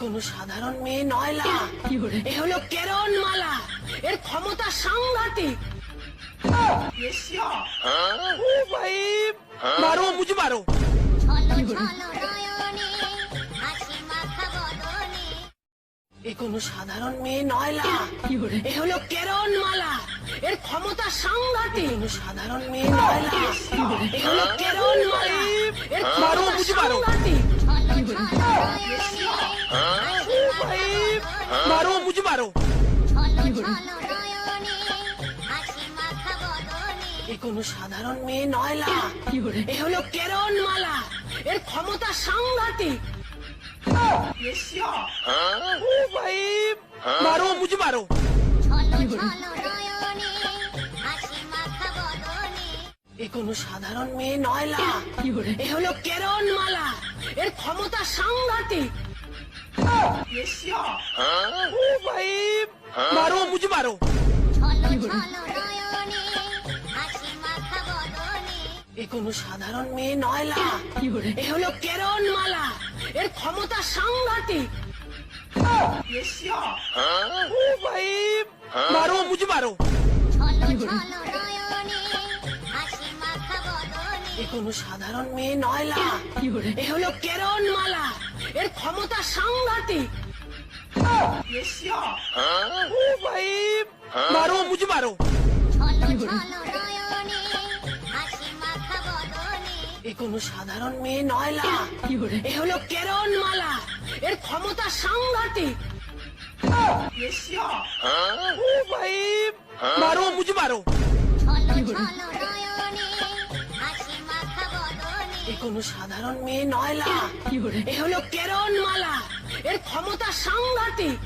কোনো সাধারণ মেয়ে নয়লা এ হলো কেরণ মালা এর ক্ষমতা সাংঘাতিক। হ্যাঁ? হ্যাঁ? এ কোনো সাধারণ মেয়ে নয়লা এ হলো কেরণ মালা এর ক্ষমতা সাংঘাতিক। কোনো সাধারণ মেয়ে নয়লা এ হলো কেরণ মালা এর হ্যাঁ? ক্ষমতা সাংঘাতিক। এ কোনো সাধারণ মেয়ে নয় লা। এ হলো কেরণ মালা এর ক্ষমতা সাংঘাতিক। ও ভাই মারো মুঝে মারো। এ কোনো সাধারণ মেয়ে নয় এ হলো কেরণ মালা এর ক্ষমতা সাংঘাতিক। ও এ কোনো সাধারণ মেয়ে নয়লা এ হলো কেরণ মালা এর ক্ষমতা সাংঘাতিক। ও ভাই কোনো সাধারণ মেয়ে নয়লা এ হলো কেরণ মালা এর ক্ষমতা সাংঘাতিক। পারো এ কোনো সাধারণ মেয়ে নয় লা। এ হলো কেরন মালা এর ক্ষমতা সাংঘাতিক। ও মারো মুঝে মারো। এ কোনো সাধারণ মেয়ে নয় লা। এ হলো কেরন মালা এর ক্ষমতা সাংঘাতিক।